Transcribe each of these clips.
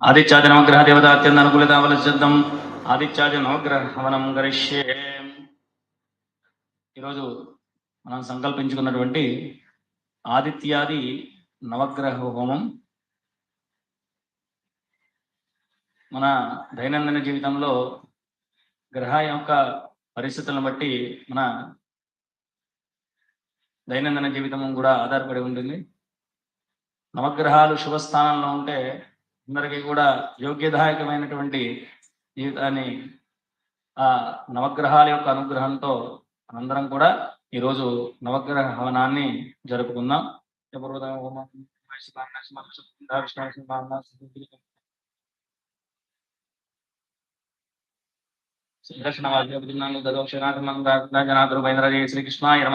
ఆదిత్యాది నవగ్రహ దేవత అత్యంత అనుకూలత అవలసిద్దాం ఆదిత్యాది నవగ్రహ హవనం గరిష్యే ఈరోజు మనం సంకల్పించుకున్నటువంటి ఆదిత్యాది నవగ్రహ హోమం మన దైనందిన జీవితంలో గ్రహ యొక్క పరిస్థితులను బట్టి మన దైనందిన జీవితం కూడా ఆధారపడి ఉంటుంది. నవగ్రహాలు శుభస్థానంలో ఉంటే అందరికీ కూడా యోగ్యదాయకమైనటువంటి జీవితాన్ని ఆ నవగ్రహాల యొక్క అనుగ్రహంతో అందరం కూడా ఈరోజు నవగ్రహ హవనాన్ని జరుపుకుందాం. శ్రీకృష్ణాయ నమ.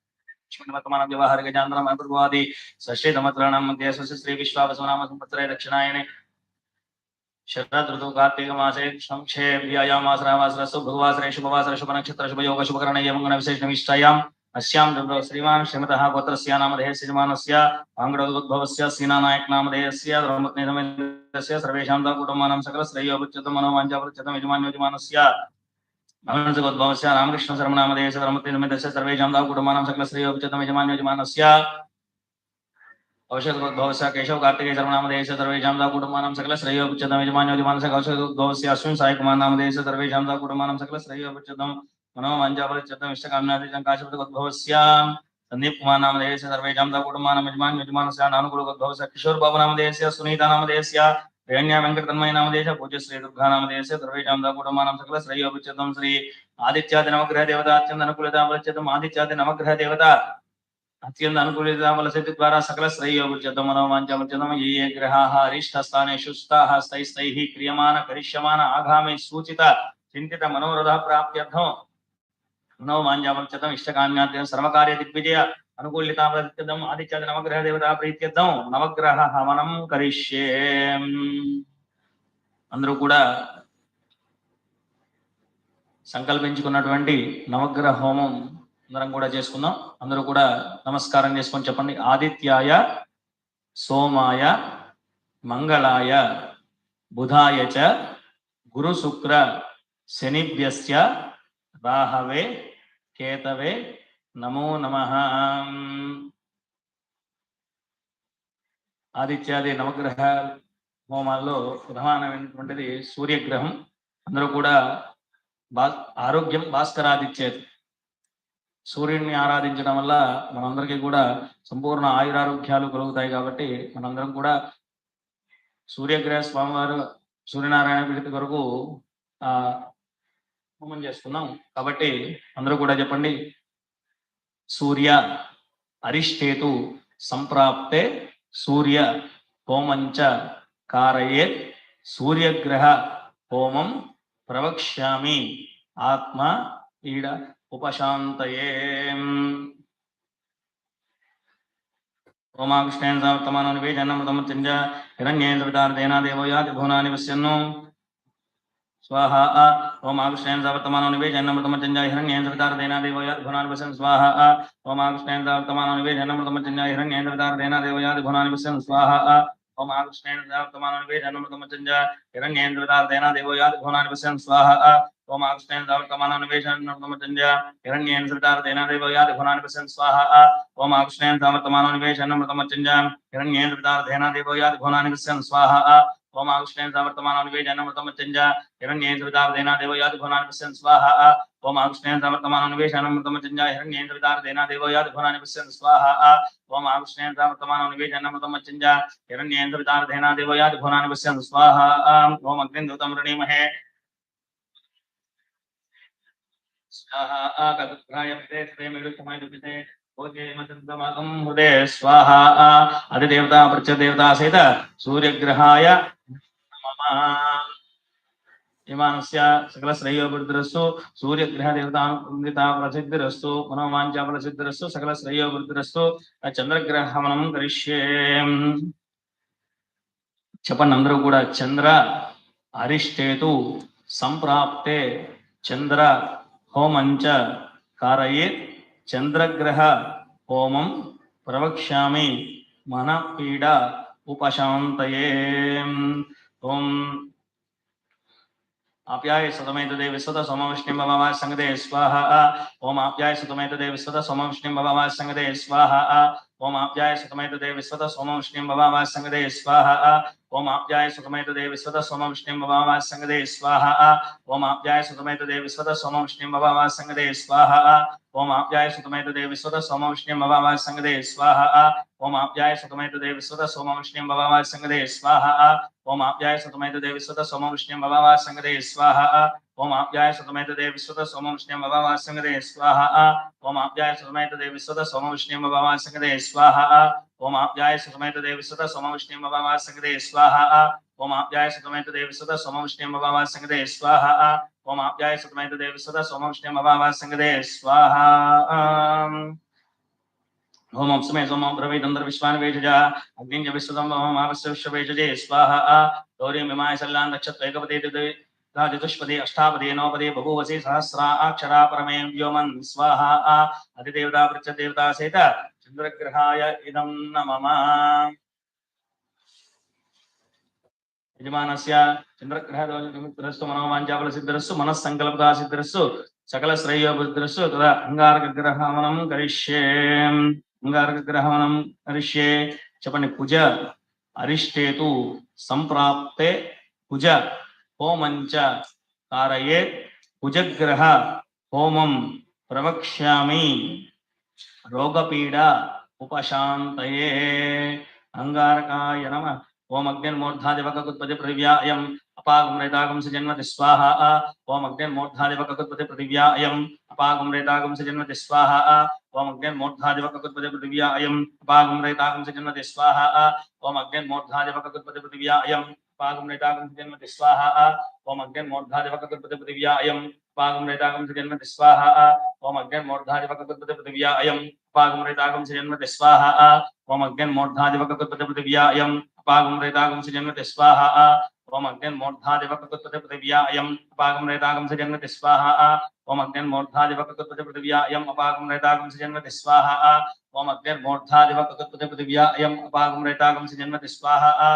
वर्तमान व्यवहार षष्ठीतमत्राणां मध्ये स्वस्य श्री विश्वावसुनाम संवत्सरे दक्षिणायने शरद ऋतु कार्तिक मासे संक्षे व्यायामासरामासरसु भगवासरे शुभवासरे शुभ नक्षत्र शुभ योग शुभ करण यमंगन विशेष निष्ठायां अस्यां दब्रो श्रीमान श्रीमतः गोत्रस्य धर्मज्ञस्य सर्वेषां कुटुम्बानां सकल श्रेयोपच्यतं यजमान्योजमानस्य भवनसगोद्भवस्य रामकृष्ण शर्मनामधेयस्य धर्मज्ञस्य सर्वेषां दा कुटुम्बानां सकल श्रेयोपच्यतं यजमान्योजमानस्य औषधोद्भवस्य केशव कार्तिकेय सर्वनामधेयस्य सर्वेषां दा कुटुम्बानां सकल श्रेयोपच्यतं यजमान्योजमानस्य कौशलोद्भवस्य अश्विन साई कुमार नामधेयस्य सर्वेषां दा कुटुम्बानां सकल श्रेयोपच्यतं मनोवाञ्छापच्यतं इष्टकाम्यादिजं काशीपतिगोद्भवस्य संदीप कुमार नामधेयस्य सर्वेषां दा कुटुम्बानां यजमान्योजमानस्य नानुकुलगोद्भवस्य किशोर बाबू హిరణ్య వెంకటతన్మయనామదేశ పూజ్య శ్రీ దుర్గానామదేశ ద్రవీటాంధ కుటుంబానం సకల శ్రేయోపిచ్చం శ్రీ ఆదిత్యాది నవగ్రహ దేవత అత్యంత అనుకూలితాం ఆదిత్యాది నవగ్రహ దేవత అత్యంత అనుకూలితావలసతి ద్వారా సకల శ్రేయోభిచ్చం మనోవాంచం ఏ ఏ గ్రహా అరిష్టస్థానేషు స్థాహ స్థైస్థై క్రియమాణ కరిష్యమాన ఆగామి సూచిత చింతిత మనోరథ ప్రాప్త్యర్థం మనోవాంఛావల్చతం ఇష్టకామ్యార్థం సర్వకార్య దిగ్విజయ అనుకూలితాప్రత్యర్థం ఆదిత్యాది నవగ్రహ దేవతా ప్రీత్యర్థం నవగ్రహ హవనం కరిష్యే అందరూ కూడా సంకల్పించుకున్నటువంటి నవగ్రహ హోమం అందరం కూడా చేసుకుందాం. అందరూ కూడా నమస్కారం చేసుకొని చెప్పండి. ఆదిత్యాయ సోమాయ మంగళాయ బుధాయ చ గురు శుక్ర శనిభ్యస్య రాహవే కేతవే నమో నమ. ఆదిత్యాది నవగ్రహ హోమాల్లో ప్రధానమైనటువంటిది సూర్యగ్రహం. అందరూ కూడా బా ఆరోగ్యం భాస్కరాదిత్యేది సూర్యుడిని ఆరాధించడం వల్ల మనందరికీ కూడా సంపూర్ణ ఆయురారోగ్యాలు కలుగుతాయి కాబట్టి మనందరం కూడా సూర్యగ్రహ స్వామివారు సూర్యనారాయణ పీఠిత వరకు హోమం చేస్తున్నాం. కాబట్టి అందరూ కూడా చెప్పండి సూర్య అరిష్టేతు సంప్రాప్తే సూర్య హోమంచ కారయే సూర్యగ్రహ హోమం ప్రవక్ష్యామి. ఆత్మ ఈడ ఉపశాంతయే. ఓమాకృష్ణేన సమర్థమానో నివేదనమృతమృత్యుంజ హిరణ్యేంద్ర విదార్థేన దేవో యాతి భువనాని పశ్యన్ను स्वाहा, आ ओम आकृष्णेन सवर्तमानो निवेशनमृतमचञ्जाय स्वाहा, आ ओम आकृष्णेन सवर्तमानो निवेशनमृतमचञ्जाय हिरण्येन्द्रदारदेनादेवयाद्घुनानिपश्यन् स्वाहा, आ ओम चंजा सवर्तमानो निवेशनमृतमचञ्जाय स्वाहा, आ ओम आकृष्णेन स्वाहा ओम आकृष्णेन सवर्तमानो निवेशनमृतमचञ्जाय स्वाहा ओमाविष्णेन समर्थमानानुवे जनमृतमचञ्जा हिरण्येन्द्रविदार्देनादेव यादिभुवनानि पश्यन् स्वाहा। ओम आविष्णेन समर्थमानानुवे जनमृतमचञ्जा हिरण्येन्द्रविदार्देनादेव यादिभुवनानि पश्यन् स्वाहा। ओम आविष्णेन समर्थमानानुवे जनमृतमचञ्जा हिरण्येन्द्रविदार्देनादेव यादिभुवनानि पश्यन् स्वाहा। ओम अग्निन्दूतं ऋणीमहे स्वाहा। कल्पत्राय पिते श्रेमिडुसमयदुपिते హృదయ స్వాహ. అధిదేవత పృచ్చదేవత సహిత సూర్యగ్రహాయ విమానస్య సకల శ్రేయోభివృద్ధిరస్సు దేవత ప్రసిద్ధిరస్సు మనోవాంఛ ప్రసిద్ధిరస్సు సకల శ్రేయోభివృద్ధిరస్సు చంద్రగ్రహణం కరిష్యే. చెప్పండి అందరూ కూడా చంద్ర అరిష్టేతు సంప్రాప్తే చంద్ర హోమంచ కారయేత్ చంద్రగ్రహ హోమం ప్రవక్ష్యామి మన పీడ ఉపశాంతయే ఓం आप्याय सतमेतदे विश्वत सोमविष्णुं भवामः संगदे स्वाहा ओम आप्याय सतमेतदे विश्वत सोमविष्णुं भवामः संगदे स्वाहा ओम आप्याय सतमेतदे विश्वत सोमविष्णुं भवामः संगदे स्वाहा ఓం ఆప్యాయ సుఖమైతదే విశ్వత సోమం శ్రీం భవామా సంగదే స్వాహ. ఓం ఆప్యాయ సుఖమైతదే విశ్వత సోమం శ్రీం భవామా సంగదే స్వాహ. ఓం ఆప్యాయ సుఖమైతదే విశ్వత సోమం శ్రీం భవామా సంగదే స్వాహ. ఓం ఆప్యాయ సుఖమైతదే విశ్వత సోమం శ్రీం భవామా సంగదే స్వాహ. ఓం ఆప్యాయ సుఖమైతదే విశ్వత సోమం శ్రీం భవామా సంగదే స్వాహ. ఓం ఆప్యాయ సుఖమైతదే విశ్వత సోమం శ్రీం భవామా సంగదే స్వాహ. ఓం ఆప్యాయ సుఖమైతదే విశ్వత సోమం శ్రీం భవామా సంగదే స్వాహ. ओम आप्याय सतमेतदे विश्वत सोमविष्णुं भवामः संगदे स्वाहा। ओम आप्याय सतमेतदे विश्वत सोमविष्णुं भवामः संगदे स्वाहा। ओम आप्याय सतमेतदे विश्वत सोमविष्णुं भवामः संगदे स्वाहा। ओम अप्समे सोमं ब्रवीदन्दर विश्वान् वेजजा अग्निञ्च विश्वतं ममावस्य विश्ववेजजे, स्वाहा। गौरीं विमाय सल्लान् नक्षत्रैकपदे दिदे चतुष्पदे अष्टापदे बभूवसि सहस्रा, अक्षरा परमे व्योमन् स्वाहा। अधिदेवता प्रत्यदेवता सहित రుద్రగ్రహాయ ఇదం నమమ యజమానస్య చంద్రగ్రహ నిమిత్తరస్సు మనోవాంఛాబల సిద్ధరస్సు మనస్సంకల్పతా సిద్ధరస్సు సకల శ్రేయోభిద్రస్సు తదా అంగారక గ్రహమనం కరిష్యే అంగారక గ్రహమనం కరిష్యే చెప్పండి కుజ అరిష్టేతు సంప్రాప్తే కుజ హోమంచ కారయే కుజగ్రహ హోమం ప్రవక్ష్యామి రోగపీడ ఉపశాంతయే. అంగారకాయ నమ. ఓం అగ్నిర్మూర్ధాదివకృత్పతి పృథివ్యాయం అపాగం రేతాగం జన్మతి స్వాహ. ఓం అగ్నిర్మూర్ధాదివకృత్పతి పృథివ్యాయం అపాగం రేతాగం జన్మతి స్వాహ. ఓం అగ్నిర్మూర్ధాదివకృత్పతి పృథివ్యాయం అపాగం రేతాగం జన్మతి స్వాహ. ఓం అగ్నిర్మూర్ధాదివకృత్పతి పృథివ్యాయం అపాగం రేతాగం జన్మతి స్వాహ. ఓం అగ్నిర్మూర్ధాదివకృత్పతి పృథివ్యాయం उपागम से जन्म स्वाहा। ओम अज्ञान मूर्धाधिपकृत पृथिव्या अयम उपागम रेतागम से जन्म स्वाहा ओम अज्ञान मूर्धाधिपकृत अयम उपागम रेतागम से जन्म स्वाहा। ओम अज्ञान मूर्धाधिपकृत पृथिव्या अयम उपागम रेतागम से जन्म स्वाहा। ओम अज्ञान मूर्धाधिपकृत अयम उपागम रेतागम रेतागम से जन्म स्वाहा।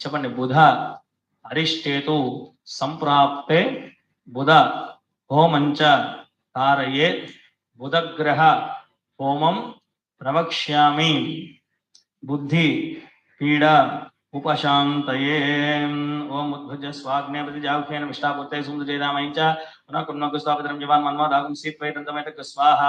చెప్పండి బుధ అరిష్టేతు సంప్రాప్తే బుధ హోమంచ కారయే బుధగ్రహ హోమం ప్రవక్ష్యామి బుద్ధి పీడ ఉపశాంతయే ఓం ఉద్భుజ స్వాగ్నే ప్రతి జాగుఖేన విష్టాపుత్తే సుందజేదామై చ పునః కున్నకు స్వాపితరం జవాన్ మన్వాదాగం సీత్వైతంతమైత స్వాహ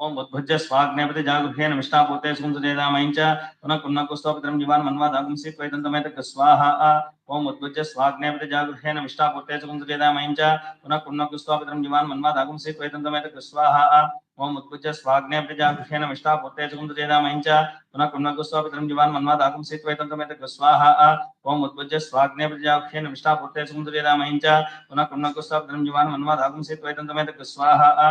ओम उद्भुज्य स्वाग्ने प्रति जागृहेन मिष्टापूते सुंसुदेदामैं च पुनः कुन्न कुस्तोपितरं जीवान् मन्वादागुंसि त्वैदन्तमेतत् स्वाहा। ओम उद्भुज्य स्वाग्ने प्रति जागृहेन मिष्टापूते सुंसुदेदामैं च पुनः कुन्न कुस्तोपितरं जीवान् मन्वादागुंसि त्वैदन्तमेतत् स्वाहा। ओम उद्भुज्य स्वाग्ने प्रति जागृहेन मिष्टापूते सुंसुदेदामैं च पुनः कुन्न कुस्तोपितरं जीवान् मन्वादागुंसि त्वैदन्तमेतत् स्वाहा। ओम उद्भुज्य स्वाग्ने प्रति जागृहेन मिष्टापूते सुंसुदेदामैं च पुनः कुन्न कुस्तोपितरं जीवान् मन्वादागुंसि त्वैदन्तमेतत् स्वाहा।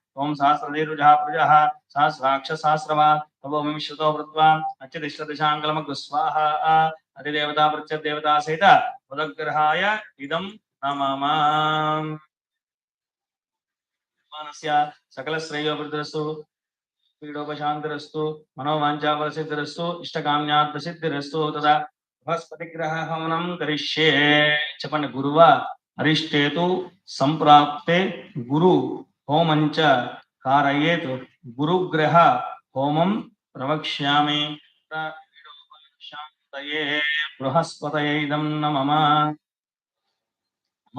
ఓం సహస్రధీరుజः ప్రజः సహస్రాక్ష సహస్రవా తవోమి విశ్వతో వృత్వా అత్యదిష్టదిశాంగలమగ్గు స్వాహ అతిదేవతా ప్రత్యదేవతా సహిత ఉదగ్రహాయ ఇదం నమమ. మానస్య సకల శ్రేయోభివృద్ధిరస్తు పీడోపశాంతిరస్తు మనోవాంఛాఫలసిద్ధిరస్తు ఇష్టకామ్యార్థసిద్ధిరస్తు తదా బృహస్పతిగ్రహ హవనం కరిష్యే. చెప్పండి గురువ అరిష్టేతు సంప్రాప్తే గురు. హోమంచ కారయేత్ గురుగ్రహ హోమం ప్రవక్ష్యామి శాంతయే బృహస్పతయే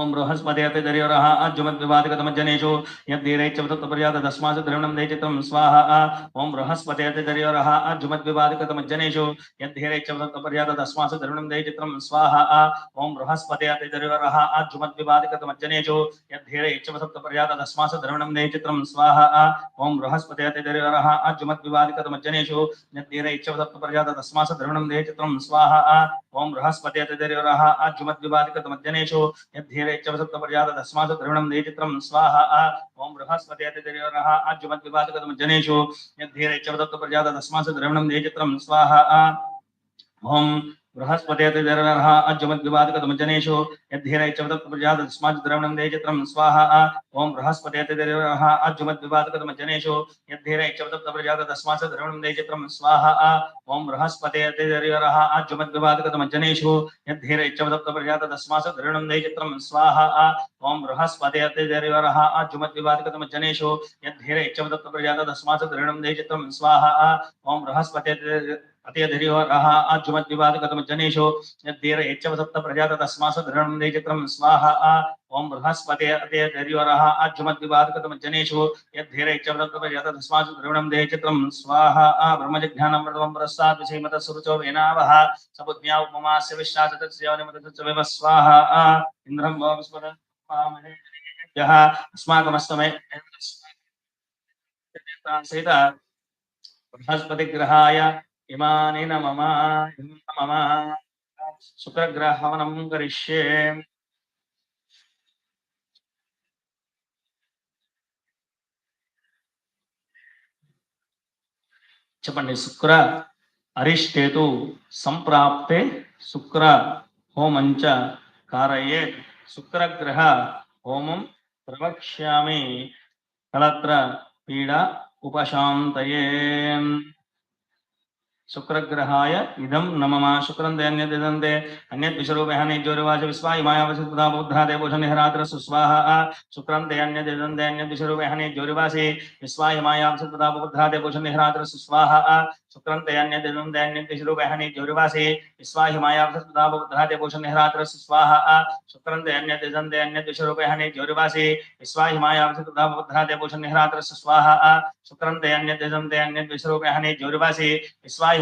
ओं बृहस्पते दरियोरः अज्जुमद् विवादिगतमज्जनेषु यद्दीरैच्चवतत्पर्यात दस्मासु द्रविणं दैचित्रं स्वाहा ओं बृहस्पते दरियोरः अज्जुमद् विवादिगतमज्जनेषु यद्दीरैच्चवतत्पर्यात दस्मासु द्रविणं दैचित्रं स्वाहा ओं बृहस्पते दरियोरः अज्जुमद् विवादिगतमज्जनेषु यद्दीरैच्चवतत्पर्यात दस्मासु द्रविणं दैचित्रं स्वाहा ओं बृहस्पते दरियोरः अज्जुमद् विवादिगतमज्जनेषु यद्दीरैच्चवतत्पर्यात दस्मासु द्रविणं दैचित्रं स्वाहा ओं बृहस्पते दरियोरः अज्जुमद् विवादिगतमज्जनेषु यद्दीर ध्रुवणम नेचित्रम स्वाहा ओम बृहस्पतिरः आज्युमद्विपादकतमजनेषु यद्धीरैच्चवदत्तपर्यादतस्मासु द्रविणं नेचित्रं स्वाहा ओम बृहस्पतेतिरः अज्जमद्विवादकतमजनेषु यद्धीरैचवदप्रजातस्माद्द्रवणं देचित्रं स्वाहा ॐ बृहस्पतेतिरः अज्जमद्विवादकतमजनेषु यद्धीरैचवदप्रजातस्माद्द्रवणं देचित्रं स्वाहा ॐ बृहस्पतेतिरः अज्जमद्विवादकतमजनेषु यद्धीरैचवदप्रजातस्माद्द्रवणं देचित्रं स्वाहा ॐ बृहस्पतेतिरः अज्जमद्विवादकतमजनेषु यद्धीरैचवदप्रजातस्माद्द्रवणं देचित्रं स्वाहा ॐ बृहस्पते अत्यधिवादगतमजनेषु यद्धीर यच्छव सप्त प्रजा तस्मास धृणं स्वाहा आ। ओम बृहस्पते अत्यधिवरः आजुमद्विवादगतमजनेषु यद्धीर यच्छव सप्त प्रजा तस्मास धृणं देचित्रं स्वाहा आ। ब्रह्मजज्ञानं प्रथमं प्रसाद विषयमत सुरुचो वेनावः। सपुज्ञा उपमास्य विश्वास तत्सेवनमत स्वाहा आ। इन्द्रं भवस्मर यः अस्माकमस्तमे सहित बृहस्पतिग्रहाय ఇమాని నమమ శుక్రగ్రహవనం కరిష్యే చెప్పండి శుక్ర అరిష్టేతు సంప్రాప్తే శుక్ర హోమంచ కారయే. శుక్రగ్రహ హోమం ప్రవక్ష్యామి కళత్ర పీడ ఉపశాంతయే. शुक्रग्रहाय इदम नममा शुक्रं दैन्य दिदन्ते, अन्यत् विश्वरूपेण निज्योर्वाच विस्वायुमायावसुदा बौद्धा देवोषनिहरात्र सुस्वाहा। शुक्रं दैन्य दिदन्ते अन्यत् विश्वरूपेण बुद्धा विस्वायुमायावसुदा बौद्धा देवोषनिहरात्र सुस्वाहा। शुक्रं दैन्य दिदन्ते अन्यत् विश्वरूपेण बुद्धा विस्वायुमायावसुदा बौद्धा देवोषनिहरात्र सुस्वाहा। शुक्रं दैन्य दिदन्ते अन्यत् विश्वरूपेण बुद्धा विस्वायुमायावसुदा बौद्धा देवोषनिहरात्र सुस्वाहा। शुक्रं दैन्य दिदन्ते अन्यत् विश्वरूपेण निज्योर्वाचे विस्वायु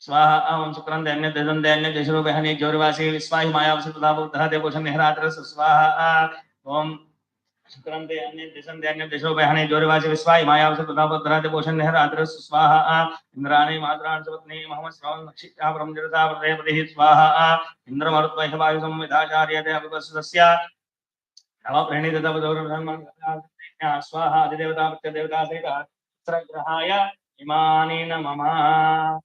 स्वाहा अहम शुक्रं दैन्य तेजं दैन्य जयशुरो गहने जौरवासी स्वाहि मायावसी तथा बुद्धः स्वाहा ओम शुक्रं दैन्य तेजं स्वाहि मायावसी तथा बुद्धः देवोषं स्वाहा इंद्राणि मात्राणि सपत्ने श्रवण ब्रह्मजरता स्वाहा वायु स्वाहा अधिदेवता प्रत्यदेवता ग्रहाय इमानि नमः।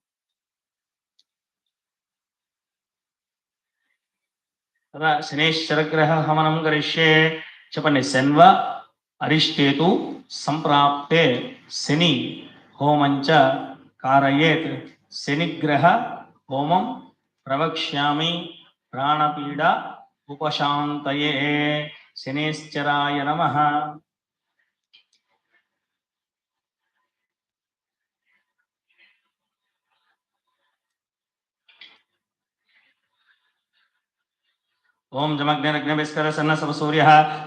తదా శనేశ్వరగ్రహ హవనం కరిష్యే. చెప్పండి శన్వ అరిష్టేతు సంప్రాప్తే శని హోమంచ కారయేత్. శనిగ్రహ హోమం ప్రవక్ష్యామి ప్రాణపీడ ఉపశాంతయే. శనేశ్చరాయ నమ. ओम जमग्निरग्निस्कर सन्न सब सूर्य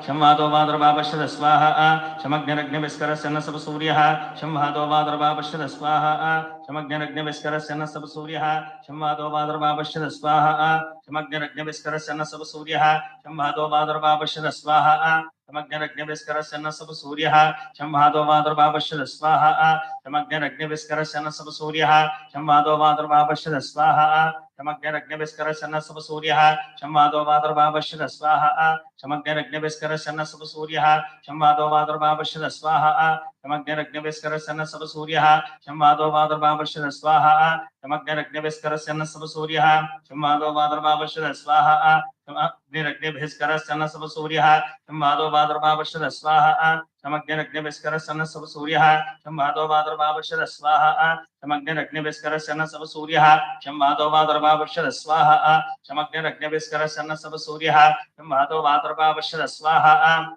शम वादो वादुर्वापश्यद स्वाहा। शमग्निरग्निस्कर सन्न सब सूर्य शम वादो वादुर्वापश्यद स्वाहा। शमग्निरग्निस्कर सन्न सब सूर्य शम वादो वादुर्वापश्यद स्वाहा। शमग्निरग्निस्कर सन्न सब सूर्य शम वादो वादुर्वापश्यद स्वाहा। शमग्निरग्निस्कर सन्न सब सूर्य शम वादो वादुर्वापश्यद स्वाहा। शमग्निरग्निस्कर सन्न सब सूर्य शम वादो वादुर्वापश्यद स्वाहा। शमग्निस्करशनसुपसूर्यः शम्वादो वादर्भापश्यदस्वाहा शमग्निरग्निस्करशनसुपसूर्यः शम्वादो वादर्भापश्यदस्वाहा शमग्निरग्निस्करशनसुपसूर्यः शम्वादो वादर्भापश्यदस्वाहा समग्रग्निभिस्करस्यन्नसपसूर्यः क्षमादो वादर्वापश्यद स्वाहा। क्षमाग्निरग्निभिस्करस्यन्नसपसूर्यः क्षमादो वादर्वापश्यद स्वाहा। क्षमग्निरग्निभिस्करस्यन्नसपसूर्यः क्षमादो वादर्वापश्यद स्वाहा। क्षमग्निरग्निभिस्करस्यन्नसपसूर्यः क्षमादो वादर्वापश्यद स्वाहा। क्षमग्निरग्निभिस्करस्यन्नसपसूर्यः क्षमादो वादर्वापश्यद स्वाहा।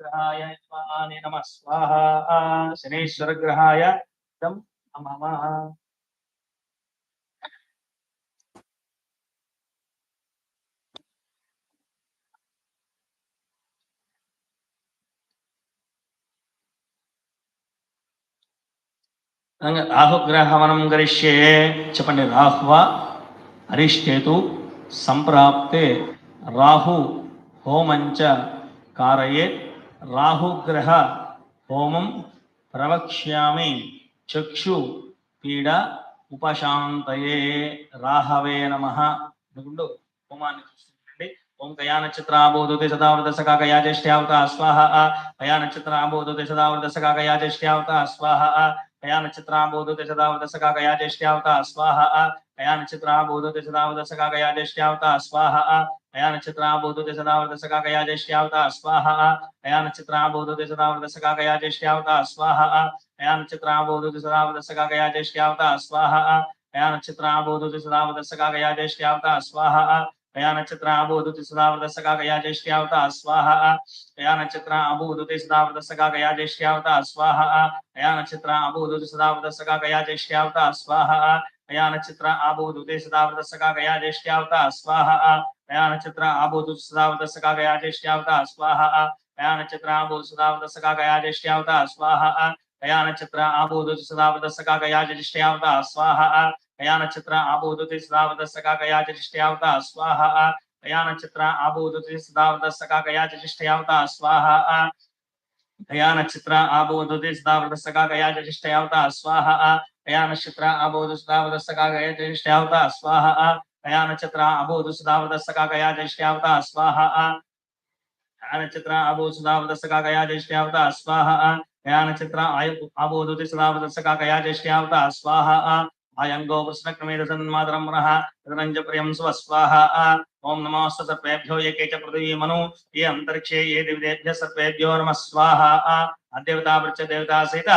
శనిగ్రహాయ నమ. స్వాహ శనీశ్వర గ్రహాయ నమ. రాహుగ్రహవనం గరిష్యే చెప్పండి రాహువ? అరిష్టేతు సంప్రాప్తే రాహు హోమంచ కారయేత్ రాహుగ్రహ హోమం ప్రవక్ష్యామి చక్షు పీడ ఉపశాంతయే రాహవే నమ. అనుకుంటూ హోమాన్ని సృష్టించండి ఓం కయా నక్షత్ర ఆబోధుతి సదావృదశకా నక్షత్రాబోధుతే సదావృతసకాక యాజేష్ట్యావత స్వాహ. కయా నక్షత్ర ఆబోధుతి సదావృదశకా నక్షత్రాబోధుతే సదావృతసకాక యాజేష్ట్యావత స్వాహ. కయా నక్షత్ర ఆబోధుతి సదావృదశకా నక్షత్రాబోధుతే సదావృతసకాక యాజేష్ట్యావత స్వాహ. కయా నక్షత్ర ఆబోధుతి సదావృదశకా నక్షత్రాబోధుతే సదావృతసకాక యాజేష్ట్యావత స్వాహ. अया नक्षत्रा बोधते सदावर्तसखा कया ज्येष्ठ्यावता स्वाहा। अया नक्षत्रा बोधते सदावर्तसखा कया ज्येष्ठ्यावता स्वाहा। अया नक्षत्रा बोधते सदावर्तसखा कया ज्येष्ठ्यावता स्वाहा। अया नक्षत्रा बोधते सदावर्तसखा कया ज्येष्ठ्यावता स्वाहा। अया नक्षत्रा बोधते सदावर्तसखा कया ज्येष्ठ्यावता स्वाहा। अया नक्षत्रा अबोधते सदावर्तसखा कया ज्येष्ठ्यावता स्वाहा। अया नक्षत्रा अबोधते सदावर्तसखा कया ज्येष्ठ्यावता स्वाहा। అయా నక్షత్ర ఆభూతు దేశదావృత సగా గయా జ్యేష్ఠ్యావత స్వాహ అయా నక్షత్ర ఆభూతు సదావృత సగా గయా జ్యేష్ఠ్యావత స్వాహ అయా నక్షత్ర ఆభూతు సదావృత సగా గయా జ్యేష్ఠ్యావత స్వాహ అయా నక్షత్ర ఆభూతు సదావృత సగా గయా జ్యేష్ఠ్యావత స్వాహ అయా నక్షత్ర ఆభూతు సదావృత సగా గయా జ్యేష్ఠ్యావత స్వాహ అయా నక్షత్ర ఆభూతు సదావృత సగా గయా జ్యేష్ఠ్యావత స్వాహ అయా నక్షత్ర ఆభూతు సదావృత సగా గయా జ్యేష్ఠ్యావత స్వాహ అయా నక్షత్ర అబోధు సుధావదస్సకాయ జ్యేష్ఠావత స్వాహ అయా నక్షత్ర అబోధు సుధావదస్సకాయ జ్యేష్ఠావత స్వాహ అయా నక్షత్ర అబోధు సుధావదస్సకాయ జ్యేష్ఠావత స్వాహ అయా నక్షత్ర అబోధుతి సుధావదస్సకాయ జ్యేష్ఠావత స్వాహ అయంగో వృష్ణక్రమేద సన్మాతరం పునః తదనంజ ప్రియం స్వస్వాహ ఓం నమోస్తు సర్వేభ్యో ఏకే చ పృథివీమను ఏ అంతరిక్షే ఏ దివిదేభ్య సర్వేభ్యో నమ స్వాహ అదేవతా వృక్ష దేవతా సహిత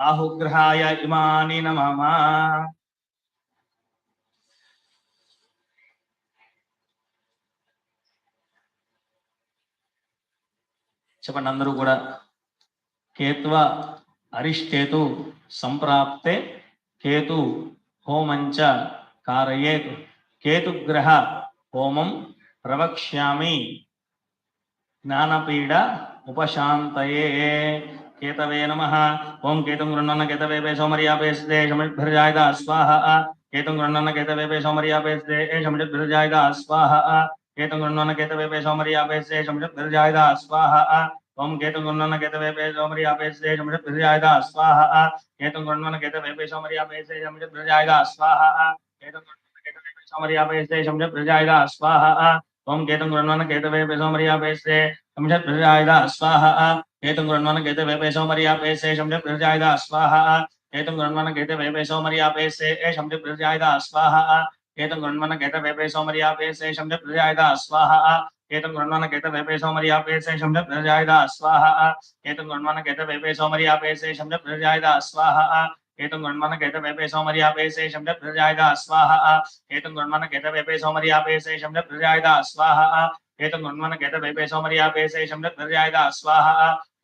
రాహుగ్రహాయ ఇమాని నమః. చెప్పండి అందరూ కూడా. కేత్వ అరిష్టేతు సంప్రాప్తే కేతు హోమంచ కారయేత్. కేతుగ్రహ హోమం ప్రవక్ష్యామి. జ్ఞానపీడ ఉపశాంతయే. केतवे नमः। ओम केतुं गृह्णन केतवे पे सौमर्यापेस्ते शमिद्भिर्जायत स्वाहा। केतुं गृह्णन केतवे पे सौमर्यापेस्ते शमिद्भिर्जायत स्वाहा। केतुं गृह्णन केतवे पे सौमर्यापेस्ते शमिद्भिर्जायत स्वाहा। ओम केतु गृह्णन केतवे पे सौमर्यापेस्ते शमिद्भिर्जायत स्वाहा। केतुं गृह्णन केतवे पे सौमर्यापेस्ते शमिद्भिर्जायत स्वाहा। केतुं स्वाहा। ओम केतुं गृह्णन केतवे पे सौमर्यापेस्ते शमिद्भिर्जायत स्वाहा। हेतुम गृण्वन कहते वे पेशो मरी आप ऐसे शमने प्रजायदा स्वाहा हेतुम गृण्वन कहते वे पेशो मरी आप ऐसे ए शमने प्रजायदा स्वाहा हेतुम गृण्वन कहते वे पेशो मरी आप गणमन कहते वेपे सोमरी आप ऐसे शब्द प्रजायदा स्वाहा हेतुम गणमन कहते वेपे सोमरी आप ऐसे शब्द प्रजायदा स्वाहा स्वाहा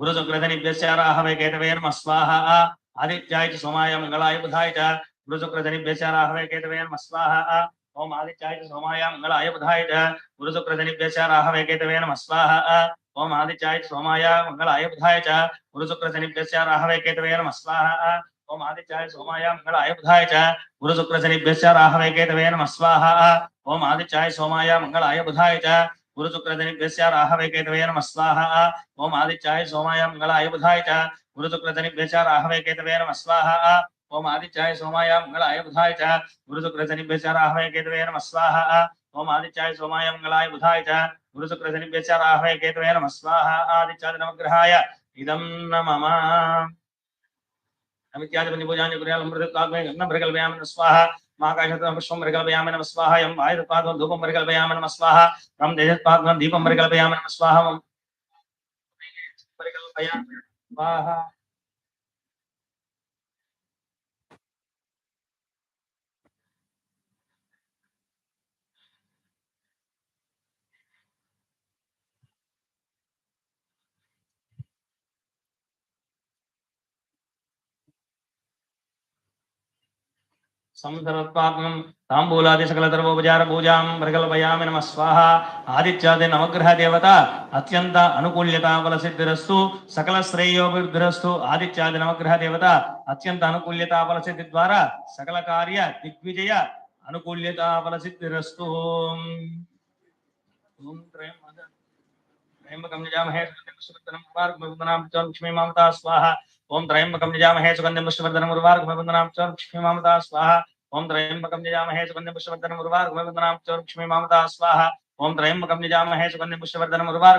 गुरुशुक्रधनिभ्यस्य राहवे केतवे नमः स्वाहा बुधाय ओम आदित्याय च सोमाय मङ्गलाय बुधाय च। गुरुशुक्रधनिभ्यस्य राहवे केतवे नमः स्वाहा ओम आदित्याय सोमाय मङ्गलाय बुधाय च। ओम आदित्याय सोमाय मङ्गलाय बुधाय च। गुरुशुक्रधनिभ्यस्य राहवे ओम आदित्याय सोमाय मङ्गलाय बुधाय च। गुरुशुक्रधनिभ्यस्य राहवे नमः स्वाहा। ओम आदित्याय सोमाय मङ्गलाय बुधाय च। गुरुशुक्रधनिभ्यस्य राहवे केतवे नमः स्वाहा। ओम आदित्याय सोमाय मङ्गलाय बुधाय च। गुरुशुक्रधनिभ्यस्य राहवे नमः स्वाहा। ओम आदित्याय सोमाय मङ्गलाय बुधाय च। गुरुशुक्रधनिभ्यस्य राहवे नमः स्वाहा। आदित्याय इदं न मम अमित्यादि पूजानि कुर्यामः मृदत्वाग्मे गन्नं प्रकल्पयामि नमः स्वाहा। మాకాశం మృగల్పయామ నమ స్వాహ ఎం వాయుపాదం ధూపం మృగల్పయామ నమ స్వాహ రం తేజత్పాదం దీపం మృగల్పయామ నమ సంసర్వాత్మం తాంబూలాది సకల సర్వోపచార పూజాం ప్రకల్పయామి నమ స్వాహ. ఆదిత్యాది నవగ్రహ దేవత అత్యంత అనుకూల్యత బల సిద్ధిరస్తు సకల శ్రేయోభివృద్ధిరస్తు ఆదిత్యాది నవగ్రహ దేవత అత్యంత అనుకూల్యత బల సిద్ధి ద్వారా సకల కార్య దిగ్విజయ అనుకూల్యత బల సిద్ధిరస్తు ఓం త్రయం త్రయంబకం నిజామహే సుతం స్వాహ. ओम त्रयंबकम निजामहे सुगन्धं पुष्पवर्धनं उर्वारुकमेवन्दनां चौर्क्ष्मीमामता स्वाहा। ओम त्रयंबकम निजामहे सुगन्धं पुष्पवर्धनं उर्वारुकमेवन्दनां चौर्क्ष्मीमामता स्वाहा। ओम त्रयंबकम निजामहे सुगन्धं पुष्पवर्धनं उर्वारुकमेवन्दनां